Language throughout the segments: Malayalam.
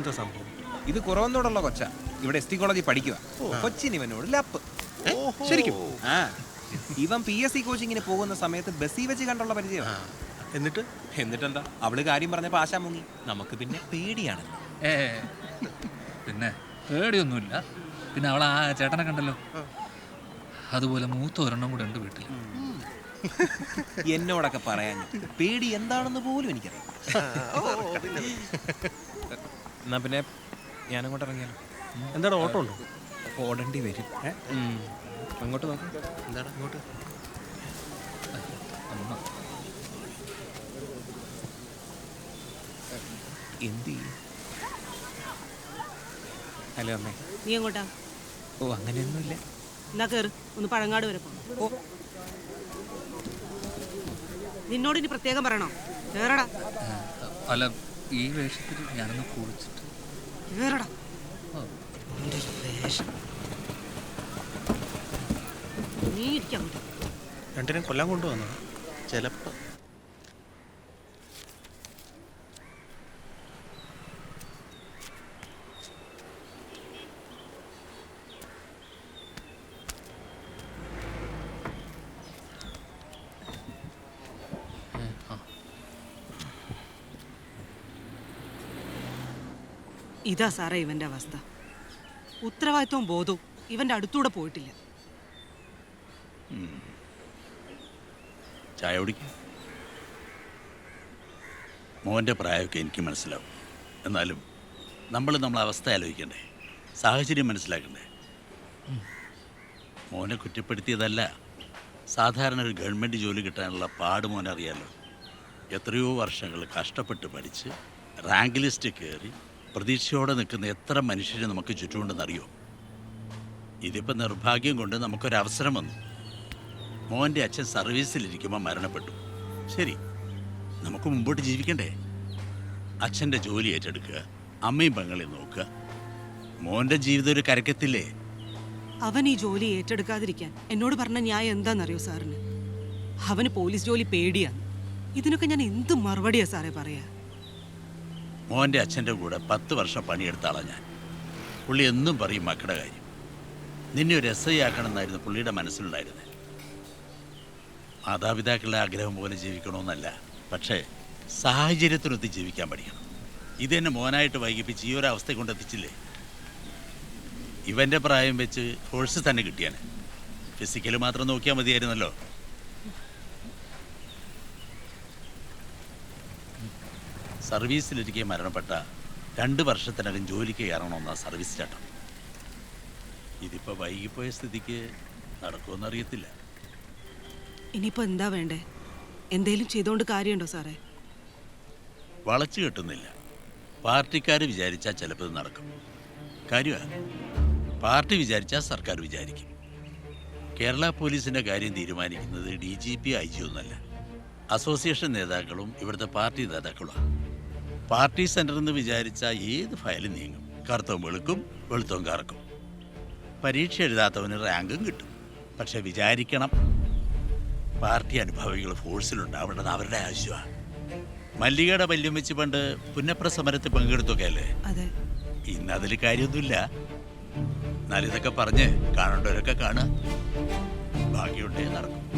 ഇതെന്താ സംഭവം? ഇത് കുറവന്നോടുള്ള കൊച്ച. ഇവിടെ എസ് ടി കോളേജിൽ പഠിക്കുക കൊച്ചിന് ഇവനോട് ലപ്പ്? ശരിക്കും? ആ. ഇവൻ പി എസ് സി കോച്ചിങ്ങിന് പോകുന്ന സമയത്ത് ബസ്സിൽ വെച്ച് കണ്ടുള്ള പരിചയം. എന്നിട്ട്? എന്നിട്ടെന്താ? അവൾ കാര്യം പറഞ്ഞപ്പോ ആശാ മുങ്ങി. നമുക്ക് പിന്നെ പേടിയാണ് ഏ പിന്നെ പേടിയൊന്നുമില്ല. പിന്നെ അവൾ ആ ചേട്ടനെ കണ്ടല്ലോ. അതുപോലെ മൂത്ത ഒരെണ്ണം കൂടെ ഉണ്ട് വീട്ടിൽ എന്നോടൊക്കെ പറയാൻ. പേടി എന്താണെന്ന് പോലും എനിക്കറിയാം എന്നാ പിന്നെ ഞാനങ്ങോട്ട് ഇറങ്ങിയാലോ? എന്താണ് ഓട്ടോ ഉണ്ടോ? ഓടേണ്ടി വരും. അങ്ങോട്ട് നോക്കാം. എന്താണ് അങ്ങോട്ട് അമ്മ. എന്ത് ഹലോ അമ്മേ. നീ എങ്ങോട്ടാ? ഓ അങ്ങനെയൊന്നുമില്ല. എന്നാ കേറ് ഒന്ന് പഴങ്ങാട് വരെ ഓ. നിന്നോട് ഇനി പ്രത്യേകം പറയണോ? കേറടാ. അല്ല ഈ വേഷത്തിൽ ഞാനൊന്ന് കുളിച്ചിട്ട് നീ രണ്ടിനും കൊല്ലാൻ കൊണ്ടുവന്നു ചിലപ്പോ ഇതാ സാറേ ഇവന്റെ അവസ്ഥ. ഉത്തരവാദിത്വവും ബോധവും ഇവന്റെ അടുത്തൂടെ പോയിട്ടില്ല. ചായ കുടിക്കും. മോന്റെ പ്രായമൊക്കെ എനിക്ക് മനസ്സിലാവും. എന്നാലും നമ്മൾ നമ്മളെ അവസ്ഥ ആലോചിക്കണ്ടേ? സാഹചര്യം മനസ്സിലാക്കണ്ടേ? മോനെ കുറ്റപ്പെടുത്തിയതല്ല സാധാരണ ഒരു ഗവൺമെന്റ് ജോലി കിട്ടാനുള്ള പാട് മോനറിയാലോ? എത്രയോ വർഷങ്ങൾ കഷ്ടപ്പെട്ട് പഠിച്ച് റാങ്ക് ലിസ്റ്റ് കയറി പ്രതീക്ഷയോടെ നിൽക്കുന്ന എത്ര മനുഷ്യരെ നമുക്ക് ചുറ്റുമുണ്ടെന്നറിയോ? ഇതിപ്പോൾ നിർഭാഗ്യം കൊണ്ട് നമുക്കൊരവസരം വന്നു. മോന്റെ അച്ഛൻ സർവീസിലിരിക്കുമ്പോൾ മരണപ്പെട്ടു. ശരി നമുക്ക് മുമ്പോട്ട് ജീവിക്കണ്ടേ? അച്ഛന്റെ ജോലി ഏറ്റെടുക്കുക അമ്മയും പെങ്ങളെ നോക്കുക. മോന്റെ ജീവിതം ഒരു കരക്കത്തില്ലേ? അവൻ ഈ ജോലി ഏറ്റെടുക്കാതിരിക്കാൻ എന്നോട് പറഞ്ഞ ന്യായം എന്താണെന്നറിയോ സാറിന്? അവന് പോലീസ് ജോലി പേടിയാണ്. ഇതിനൊക്കെ ഞാൻ എന്ത് മറുപടിയാണ് സാറേ പറയാ? മോന്റെ അച്ഛന്റെ കൂടെ പത്ത് വർഷം പണിയെടുത്ത ആളാണ് ഞാൻ. പുള്ളി എന്നും പറയും മക്കളുടെ കാര്യം. നിന്നെ ഒരു എസ് ഐ ആക്കണമെന്നായിരുന്നു പുള്ളിയുടെ മനസ്സിലുണ്ടായിരുന്നത് മാതാപിതാക്കളുടെ ആഗ്രഹം പോലെ ജീവിക്കണമെന്നല്ല പക്ഷേ സാഹചര്യത്തിനൊത്ത് ജീവിക്കാൻ പഠിക്കണം. ഇതെന്നെ മോനായിട്ട് വൈകിപ്പിച്ച് ഈ ഒരു അവസ്ഥ കൊണ്ടെത്തിച്ചില്ലേ ഇവന്റെ പ്രായം വെച്ച് കോഴ്സ് തന്നെ കിട്ടിയാണ് ഫിസിക്കൽ മാത്രം നോക്കിയാൽ മതിയായിരുന്നല്ലോ. സർവീസിലിരിക്കെ മരണപ്പെട്ട രണ്ട് വർഷത്തിനകം ജോലിക്ക് കയറണമെന്ന സർവീസ് ചട്ടം. ഇതിപ്പോൾ വൈകിപ്പോയ സ്ഥിതിക്ക് നടക്കുമെന്നറിയത്തില്ല ഇനിയിപ്പോ എന്താ വേണ്ടേ? എന്തേലും ചെയ്തോണ്ട് കാര്യമുണ്ടോ സാറേ? വളച്ചു കെട്ടുന്നില്ല. പാർട്ടിക്കാർ വിചാരിച്ചാൽ ചിലപ്പോൾ ഇത് നടക്കും. കാര്യമാണ് പാർട്ടി വിചാരിച്ചാൽ സർക്കാർ വിചാരിക്കും. കേരള പോലീസിന്റെ കാര്യം തീരുമാനിക്കുന്നത് D G P I G ഒന്നല്ല. അസോസിയേഷൻ നേതാക്കളും ഇവിടുത്തെ പാർട്ടി നേതാക്കളുമാണ്. പാർട്ടി സെന്ററിൽ നിന്ന് വിചാരിച്ചാൽ ഏത് ഫയൽ നീങ്ങും? കറുത്തവും വെളുക്കും വെളുത്തവും കറക്കും. പരീക്ഷ എഴുതാത്തവന് റാങ്കും കിട്ടും. പക്ഷെ വിചാരിക്കണം പാർട്ടി അനുഭാവികൾ ഫോഴ്സിലുണ്ടാവേണ്ടത് അവരുടെ ആവശ്യമാണ്. മല്ലികയുടെ വല്യം വെച്ച് പണ്ട് പുന്നപ്ര സമരത്തിൽ പങ്കെടുത്തൊക്കെ അല്ലേ? ഇന്ന് അതിൽ കാര്യമൊന്നുമില്ല. എന്നാലിതൊക്കെ പറഞ്ഞ് കാണേണ്ടവരൊക്കെ കാണുക. ബാക്കിയുണ്ടേ നടക്കും.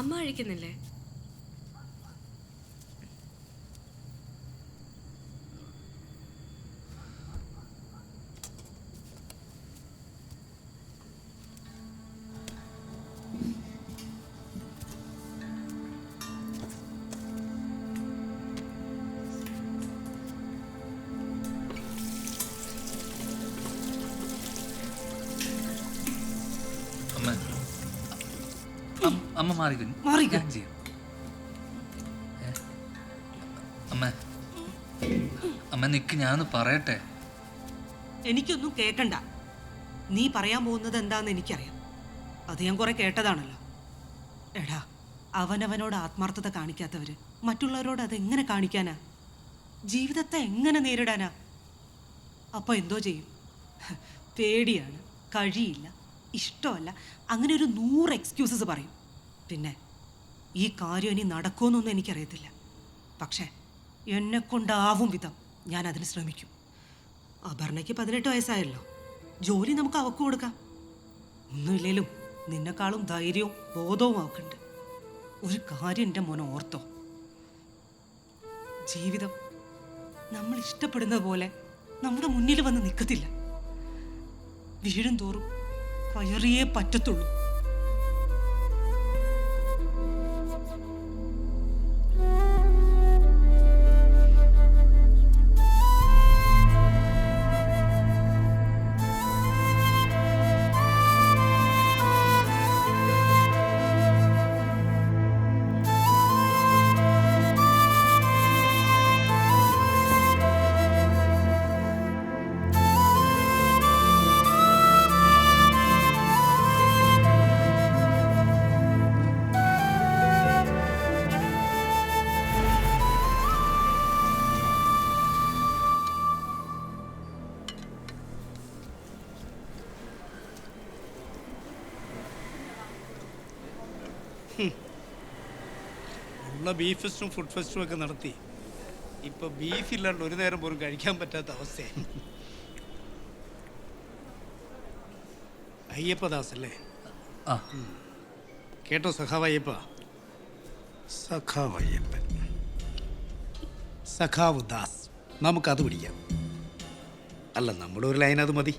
അമ്മ കഴിക്കുന്നില്ലേ? മാറിക്കും അമ്മ. അമ്മ നിക്ക് ഞാനൊന്ന് പറയട്ടെ. എനിക്കൊന്നും കേക്കണ്ട. നീ പറയാൻ പോകുന്നത് എന്താന്ന് എനിക്കറിയാം. അത് ഞാൻ കുറെ കേട്ടതാണല്ലോ. എടാ അവനവനോട് ആത്മാർത്ഥത കാണിക്കാത്തവര് മറ്റുള്ളവരോട് അത് എങ്ങനെ കാണിക്കാനാ? ജീവിതത്തെ എങ്ങനെ നേരിടാനാ? അപ്പോൾ എന്തോ ചെയ്യും? പേടിയാണ്. കഴിയില്ല. ഇഷ്ടമല്ല. അങ്ങനെ ഒരു നൂറ് എക്സ്ക്യൂസസ് പറയും. പിന്നെ ഈ കാര്യം ഇനി നടക്കുമെന്നൊന്നും എനിക്കറിയത്തില്ല. പക്ഷേ എന്നെ കൊണ്ടാവും വിധം ഞാൻ അതിന് ശ്രമിക്കും. അപർണയ്ക്ക് പതിനെട്ട് വയസ്സായല്ലോ. ജോലി നമുക്ക് അവക്ക് കൊടുക്കാം. ഒന്നുമില്ലേലും നിന്നെക്കാളും ധൈര്യവും ബോധവും അവക്കുണ്ട്. ഒരു കാര്യം എന്റെ മോനെ ഓർത്തോ. ജീവിതം നമ്മൾ ഇഷ്ടപ്പെടുന്ന പോലെ നമ്മുടെ മുന്നിൽ വന്ന് നിൽക്കത്തില്ല. വീഴും തോറും കയറിയേ പറ്റത്തുള്ളൂ. ഉള്ള ബീഫ് ഫെസ്റ്റും ഫുഡ് ഫെസ്റ്റും ഒക്കെ നടത്തി. ഇപ്പൊ ബീഫ് ഇല്ലാണ്ട് ഒരു നേരം പോലും കഴിക്കാൻ പറ്റാത്ത അവസ്ഥയാണ്. അയ്യപ്പദാസ് അല്ലേ? ആ. കേട്ടോ സഖാവ് അയ്യപ്പ സഖാവ് അയ്യപ്പൻ സഖാവ് ദാസ്. നമുക്കത് പിടിക്കാം. അല്ല നമ്മുടെ ഒരു ലൈൻ അത് മതി.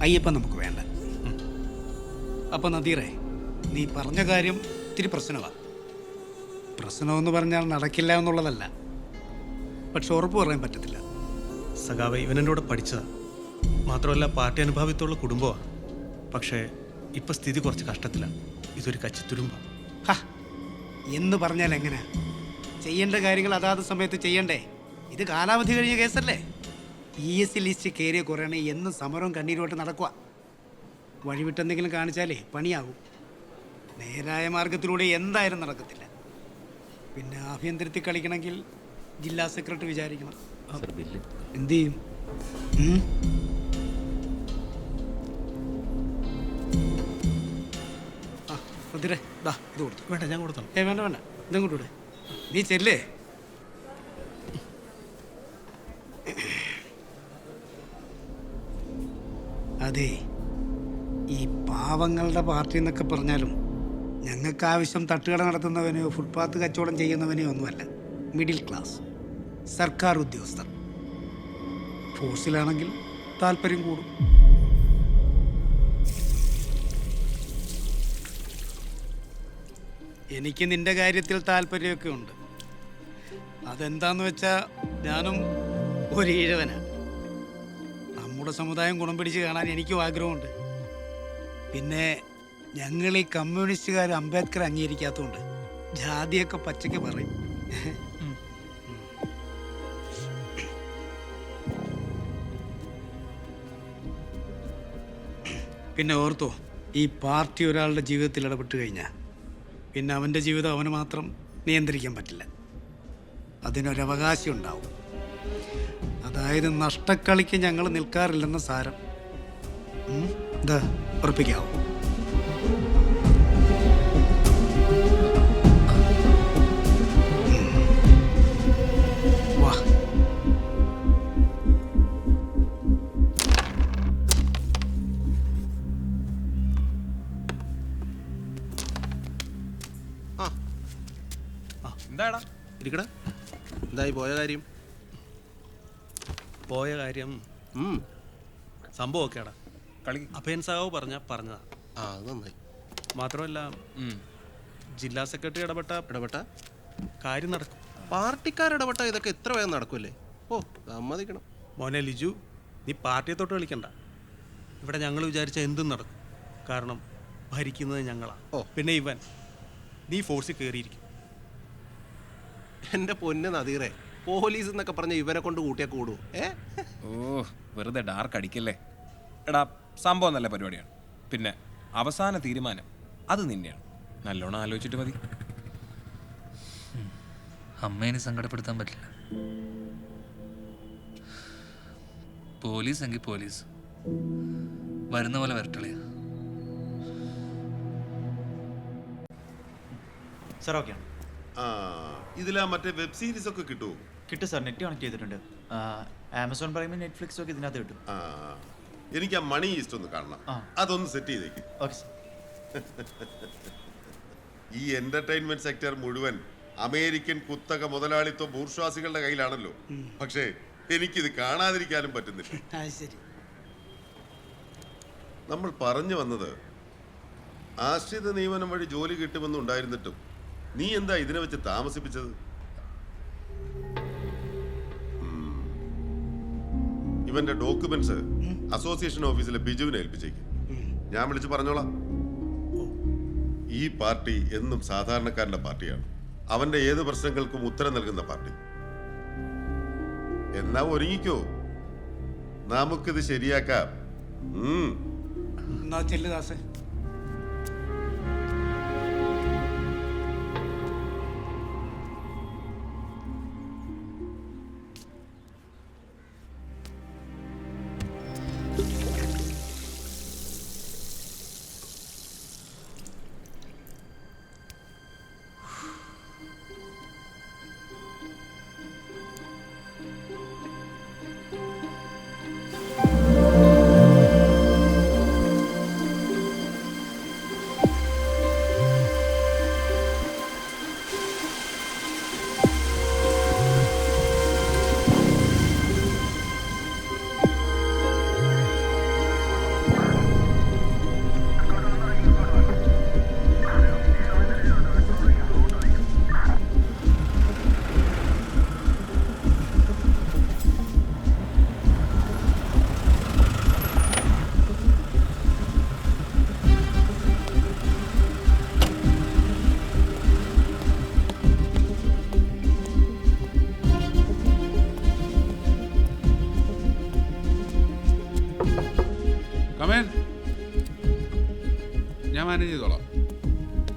അയ്യപ്പൻ നമുക്ക് വേണ്ട. അപ്പൊ നദീറേ നീ പറഞ്ഞ കാര്യം ഇത്തിരി പ്രശ്നമാണ് പ്രശ്നമെന്ന് പറഞ്ഞാൽ നടക്കില്ല എന്നുള്ളതല്ല. പക്ഷെ ഉറപ്പ് പറയാൻ പറ്റത്തില്ല. സഖാവ് ഇവൻ എന്റെ കൂടെ പഠിച്ചതാ. മാത്രമല്ല പാർട്ടി അനുഭാവിത്തുള്ള കുടുംബമാണ് പക്ഷേ ഇപ്പം സ്ഥിതി കുറച്ച് കഷ്ടത്തിലാണ് ഇതൊരു കച്ചിത്തുരുമ്പാണ് ഹ, എന്ന് പറഞ്ഞാൽ എങ്ങനെ? ചെയ്യേണ്ട കാര്യങ്ങൾ അതാത് സമയത്ത് ചെയ്യണ്ടേ? ഇത് കാലാവധി കഴിഞ്ഞ കേസല്ലേ? പി എസ് സി ലിസ്റ്റ് കയറിയ കുറയണേ എന്നും സമരവും കണ്ണീരുമായിട്ട് നടക്കുക വഴിവിട്ടെന്തെങ്കിലും കാണിച്ചാലേ പണിയാകും നേരായ മാർഗത്തിലൂടെ എന്തായാലും നടക്കത്തില്ല. പിന്നെ ആഭ്യന്തരത്തിൽ കളിക്കണമെങ്കിൽ ജില്ലാ സെക്രട്ടറി വിചാരിക്കണം. എന്ത് ചെയ്യും? ആ ദാ ഇത് കൊടുത്തു. വേണ്ട ഞാൻ കൊടുത്തോളാം. ഏ വേണ്ട വേണ്ട. ഇതും കൂടെ നീ ചെല്ലേ? അതെ ഈ പാവങ്ങളുടെ പാർട്ടി എന്നൊക്കെ പറഞ്ഞാലും ഞങ്ങൾക്ക് ആവശ്യം തട്ടുകട നടത്തുന്നവനെയോ ഫുട്പാത്ത് കച്ചവടം ചെയ്യുന്നവനെയോ ഒന്നുമല്ല. Middle class. സർക്കാർ ഉദ്യോഗസ്ഥർ. ഫോഴ്സിലാണെങ്കിൽ താല്പര്യം കൂടും. എനിക്ക് നിന്റെ കാര്യത്തിൽ താല്പര്യമൊക്കെ ഉണ്ട്. അതെന്താന്ന് വെച്ചാൽ ഞാനും ഒരു ഈഴവനാണ് നമ്മുടെ സമുദായം ഗുണം പിടിച്ച് കാണാൻ എനിക്കും ആഗ്രഹമുണ്ട്. പിന്നെ ഞങ്ങൾ ഈ കമ്മ്യൂണിസ്റ്റുകാർ അംബേദ്കർ അംഗീകരിക്കാത്തതുകൊണ്ട് ജാതിയൊക്കെ പച്ചയ്ക്ക് പറയും. പിന്നെ ഓർത്തോ ഈ പാർട്ടി ഒരാളുടെ ജീവിതത്തിൽ ഇടപെട്ട് കഴിഞ്ഞാൽ പിന്നെ അവന്റെ ജീവിതം അവന് മാത്രം നിയന്ത്രിക്കാൻ പറ്റില്ല. അതിനൊരവകാശം ഉണ്ടാവും. അതായത് നഷ്ടക്കളിക്ക് ഞങ്ങൾ നിൽക്കാറില്ലെന്ന സാരം? എന്താ ഉറപ്പിക്കാവോ. ഇരിക്കടാ. എന്തായി പോയ കാര്യം? പോയ കാര്യം സംഭവം ഒക്കെയാടാ കളി അഭയൻ സഖാവ് പറഞ്ഞ പറഞ്ഞതാ. ആ അത് നന്നായി. മാത്രമല്ല ജില്ലാ സെക്രട്ടറി ഇടപെട്ട ഇടപെട്ട? കാര്യം നടക്കും. പാർട്ടിക്കാരിടപെട്ട ഇതൊക്കെ എത്ര വേഗം നടക്കുമല്ലേ ഓ സമ്മതിക്കണം. മോനെ ലിജു നീ പാർട്ടിയെ തൊട്ട് കളിക്കണ്ട ഇവിടെ ഞങ്ങൾ വിചാരിച്ച എന്തും നടക്കും. കാരണം ഭരിക്കുന്നത് ഞങ്ങളാ. ഓ. പിന്നെ ഇവൻ നീ ഫോഴ്സിൽ കയറിയിരിക്കും. എന്റെ പൊന്ന് നദീറെ പോലീസ് എന്നൊക്കെ പറഞ്ഞ ഇവനെ കൊണ്ട് കൂട്ടിയാൽ കൂടു ഏ? ഓ വെറുതെ ഡാർക്ക് അടിക്കല്ലേ? എടാ സംഭവം നല്ല പരിപാടിയാണ്. പിന്നെ അവസാന തീരുമാനം അത് നിന്നെയാണ്. നല്ലോണം ആലോചിച്ചിട്ട് മതി. അമ്മേനെ സങ്കടപ്പെടുത്താൻ പറ്റില്ല. പോലീസ് എങ്കിൽ പോലീസ്. വരുന്ന പോലെ വരട്ടളിയാ സാർ ഓക്കെയാണ് ആ ഇതിലാ മറ്റേ വെബ് സീരീസ് ഒക്കെ കിട്ടുമോ കിട്ടും സാർ നെറ്റ് കണക്ട് ചെയ്തിട്ടുണ്ട്. ആമസോൺ പ്രൈമും നെറ്റ്ഫ്ലിക്സ് ഒക്കെ ഇതിനകത്ത് കിട്ടും. ആ എനിക്ക് ആ മണി ഈസ്റ്റ് ഒന്ന് കാണണം. ആ. അതൊന്ന് സെറ്റ് ചെയ്തേക്ക്. Okay sir. ഈ എന്റർടൈൻമെന്റ് സെക്ടർ മുഴുവൻ അമേരിക്കൻ കുത്തക മുതലാളിത്വ ബൂർഷ്വാസികളുടെ കയ്യിലാണല്ലോ. പക്ഷേ എനിക്കിത് കാണാതിരിക്കാനും പറ്റുന്നില്ല. അത് ശരി. നമ്മൾ പറഞ്ഞു വന്നത് ആശ്രിത നിയമനം വഴി ജോലി കിട്ടുമെന്നുണ്ടായിരുന്നിട്ടും നീ എന്താ ഇതിനെ വെച്ച് താമസിപ്പിച്ചത്. ഇവന്റെ ഡോക്യുമെന്റ്സ് അസോസിയേഷൻ ഓഫീസിലെ ബിജുവിനെ ഏൽപ്പിച്ചേക്ക്. ഞാൻ വിളിച്ച് പറഞ്ഞോളാം. ഈ പാർട്ടി എന്നും സാധാരണക്കാരന്റെ പാർട്ടിയാണ്. അവന്റെ ഏത് പ്രശ്നങ്ങൾക്കും ഉത്തരം നൽകുന്ന പാർട്ടി. എന്നാ ഒരുങ്ങിക്കോ. നമുക്കിത് ശരിയാക്കാം. ഉം. എന്നാ ചെല്ലു കമേൻ ഞാൻ മാനേജ് ചെയ്തോളാം.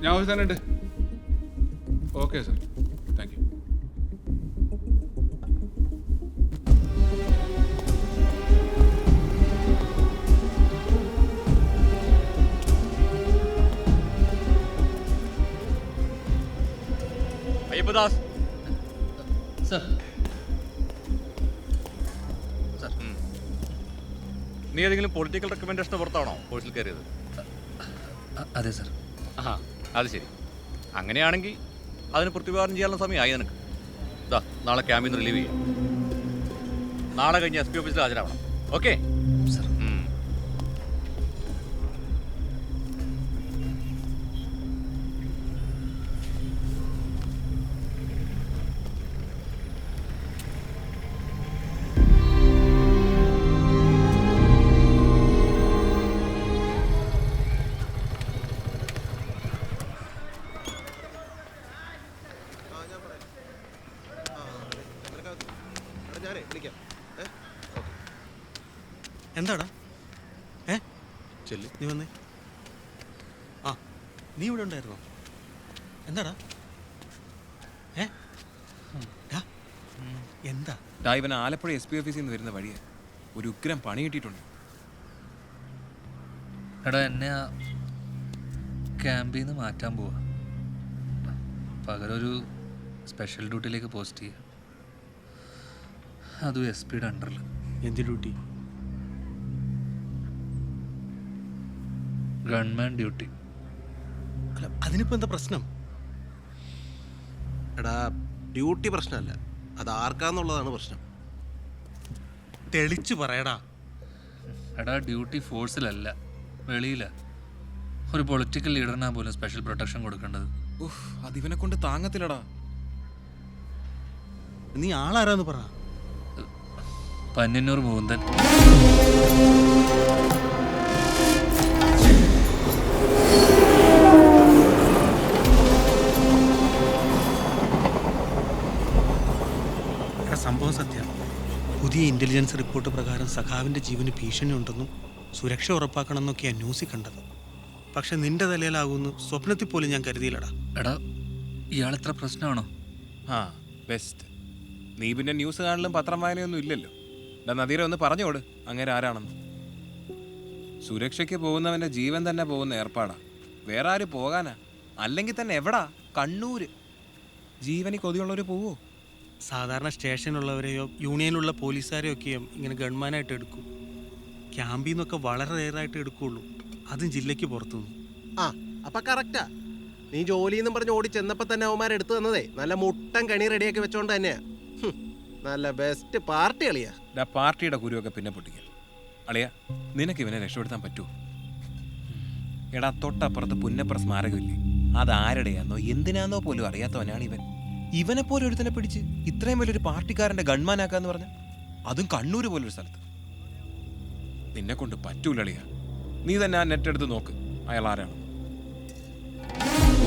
ഞാൻ ഓഫീസ് തന്നെ ഉണ്ട്. Okay sir thank you Ayyappadas. നീ ഏതെങ്കിലും പൊളിറ്റിക്കൽ റെക്കമെൻഡേഷന് പുറത്താണോ കോഴ്സിൽ കയറിയത്? അതെ സർ ആ അത് ശരി. അങ്ങനെയാണെങ്കിൽ അതിന് പ്രതിവാദം ചെയ്യാനുള്ള സമയമായി നിനക്ക്. ഇതാ നാളെ ക്യാമ്പിൽ നിന്ന് റിലീവ് ചെയ്യാം. നാളെ കഴിഞ്ഞ് എസ് പി ഓഫീസിൽ ഹാജരാവണം. ഓക്കെ സർ എന്താടാ? ഏ? ചെല്ലു. നീ വന്നേ. ആ നീ ഇവിടെ ഉണ്ടായിരുന്നോ? എന്താടാ? ഏ? ഡാ, എന്താ? ഡാ ഇവൻ ആലപ്പുഴ എസ് പി ഓഫീസിൽ നിന്ന് വരുന്ന വഴിയെ. ഒരു ഉഗ്രം പണി കിട്ടിയിട്ടുണ്ട്. എടാ എന്നെ ആ ക്യാമ്പിൽ നിന്ന് മാറ്റാൻ പോവാ. പകരൊരു സ്പെഷ്യൽ ഡ്യൂട്ടിയിലേക്ക് പോസ്റ്റ് ചെയ്യുക അതും എസ് പിയുടെ അണ്ടറിൽ എന്ത് ഡ്യൂട്ടി? Government duty. അല്ല അതിനിപ്പോ എന്താ പ്രശ്നം? എടാ ഡ്യൂട്ടി പ്രശ്നമല്ല. അത് ആർക്കാന്നുള്ളതാണ് പ്രശ്നം. തെളിച്ചു പറയടാ. എടാ ഡ്യൂട്ടി ഫോഴ്സിലല്ല വെളിയില. ഒരു പൊളിറ്റിക്കൽ ലീഡറിനാ പോലും സ്പെഷ്യൽ പ്രൊട്ടക്ഷൻ കൊടുക്കേണ്ടത്. അതിവനെ കൊണ്ട് താങ്ങത്തില്ലടാ. നീ ആളാരാന്ന് പറ. പന്യന്നൂർ മുകുന്ദൻ സംഭവം സത്യം. പുതിയ ഇന്റലിജൻസ് റിപ്പോർട്ട് പ്രകാരം സഖാവിന്റെ ജീവന് ഭീഷണി ഉണ്ടെന്നും സുരക്ഷ ഉറപ്പാക്കണമെന്നൊക്കെയാണ് ന്യൂസിൽ കണ്ടത്. പക്ഷെ നിന്റെ തലയിലാകുന്നു സ്വപ്നത്തിൽ പോലും ഞാൻ കരുതിയില്ലടാ. എടാ ഇയാളെത്ര പ്രശ്നമാണോ? ആ ബെസ്റ്റ് നീ പിന്നെ ന്യൂസ് കാണലും പത്രം വായനയൊന്നും ഇല്ലല്ലോ. എടാ നദീറെ ഒന്ന് പറഞ്ഞോട് അങ്ങനെ ആരാണെന്ന്. സുരക്ഷയ്ക്ക് പോകുന്നവന്റെ ജീവൻ തന്നെ പോകുന്ന ഏർപ്പാടാ. വേറെ ആര് പോകാനാ? അല്ലെങ്കിൽ തന്നെ എവിടാ? കണ്ണൂര്. ജീവനി കൊതിയുള്ളവര് പോവോ? സാധാരണ സ്റ്റേഷനിലുള്ളവരെയോ യൂണിയനിലുള്ള പോലീസുകാരെയോ ഒക്കെയോ ഇങ്ങനെ ഗൺമാനായിട്ട് എടുക്കും. ക്യാമ്പിൽ നിന്നൊക്കെ വളരെ റെയറായിട്ട് എടുക്കുകയുള്ളൂ അതും ജില്ലയ്ക്ക് പുറത്തുനിന്ന്. ആ അപ്പൊ കറക്റ്റാ. നീ ജോലിന്നും പറഞ്ഞ് ഓടി ചെന്നപ്പോ തന്നെ അവന്മാർ എടുത്തു തന്നതേ. നല്ല മുട്ടൻ കണി റെഡിയാക്കി വെച്ചോണ്ട് തന്നെയാ. നല്ല ബെസ്റ്റ് പാർട്ടി കളിയാ. പാർട്ടിയുടെ കുരുവൊക്കെ പിന്നെ പൊട്ടിക്കൽ അളിയ നിനക്ക് ഇവനെ രക്ഷപ്പെടുത്താൻ പറ്റുമോ എടാ തൊട്ടപ്പുറത്ത് പുന്നപ്ര സ്മാരകമില്ലേ? അത് ആരുടെയാന്നോ എന്തിനാന്നോ പോലും അറിയാത്തവനാണ് ഇവൻ. ഇവനെ പോലെ ഒരുത്തനെ പിടിച്ച് ഇത്രയും വലിയൊരു പാർട്ടിക്കാരന്റെ ഗൺമാനാക്കാന്ന് പറഞ്ഞ? അതും കണ്ണൂര് പോലൊരു സ്ഥലത്ത്. നിന്നെ കൊണ്ട് പറ്റൂല അളിയ. നീ തന്നെ ആ നെറ്റ് എടുത്ത് നോക്ക് അയാൾ ആരാണ്.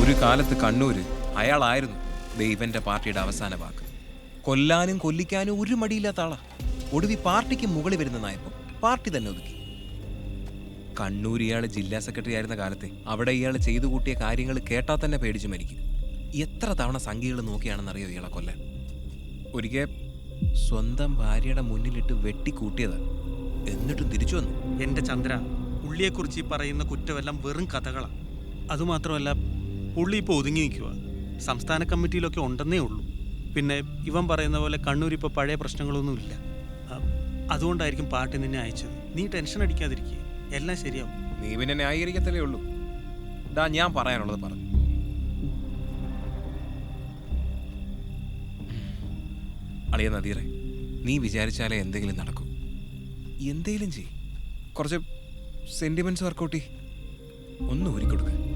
ഒരു കാലത്ത് കണ്ണൂര് അയാളായിരുന്നു ദൈവന്റെ പാർട്ടിയുടെ അവസാന വാക്ക്. കൊല്ലാനും കൊല്ലിക്കാനും ഒരു മടിയില്ലാത്ത ആളാ. ഒടുവി പാർട്ടിക്ക് മുകളിൽ വരുന്ന നായപ്പം പാർട്ടി തന്നെ ഒതുക്കി. കണ്ണൂർ ഇയാൾ ജില്ലാ സെക്രട്ടറി ആയിരുന്ന കാലത്തെ അവിടെ ഇയാൾ ചെയ്തു കൂട്ടിയ കാര്യങ്ങൾ കേട്ടാൽ തന്നെ പേടിച്ചു മരിക്കും. എത്ര തവണ സംഖ്യകൾ നോക്കിയാണെന്നറിയോ ഇയാളെ കൊല്ലാൻ? ഒരിക്കൽ സ്വന്തം ഭാര്യയുടെ മുന്നിലിട്ട് വെട്ടിക്കൂട്ടിയത് എന്നിട്ടും തിരിച്ചു വന്നു. എന്റെ ചന്ദ്ര പുള്ളിയെക്കുറിച്ച് ഈ പറയുന്ന കുറ്റമെല്ലാം വെറും കഥകളാണ് അതുമാത്രമല്ല പുള്ളി ഇപ്പോൾ ഒതുങ്ങി നിൽക്കുക സംസ്ഥാന കമ്മിറ്റിയിലൊക്കെ ഉണ്ടെന്നേ ഉള്ളൂ. പിന്നെ ഇവൻ പറയുന്ന പോലെ കണ്ണൂർ ഇപ്പോൾ പഴയ പ്രശ്നങ്ങളൊന്നുമില്ല. അതുകൊണ്ടായിരിക്കും പാർട്ടി നിന്നെ അയച്ചത്. നീ ടെൻഷൻ അടിക്കാതിരിക്കുക എല്ലാം ശരിയാവും. നീ പിന്നെ ന്യായീകരിക്കത്തല്ലേ ഉള്ളൂ. ഡാ ഞാൻ പറയാനുള്ളത് പറഞ്ഞു അളിയ നദീറെ നീ വിചാരിച്ചാലേ എന്തെങ്കിലും നടക്കും. എന്തെങ്കിലും ചെയ് കുറച്ച് സെന്റിമെന്റ്സ് വർക്കൗട്ടി ഒന്ന് ഊരിക്കൊടുക്കുക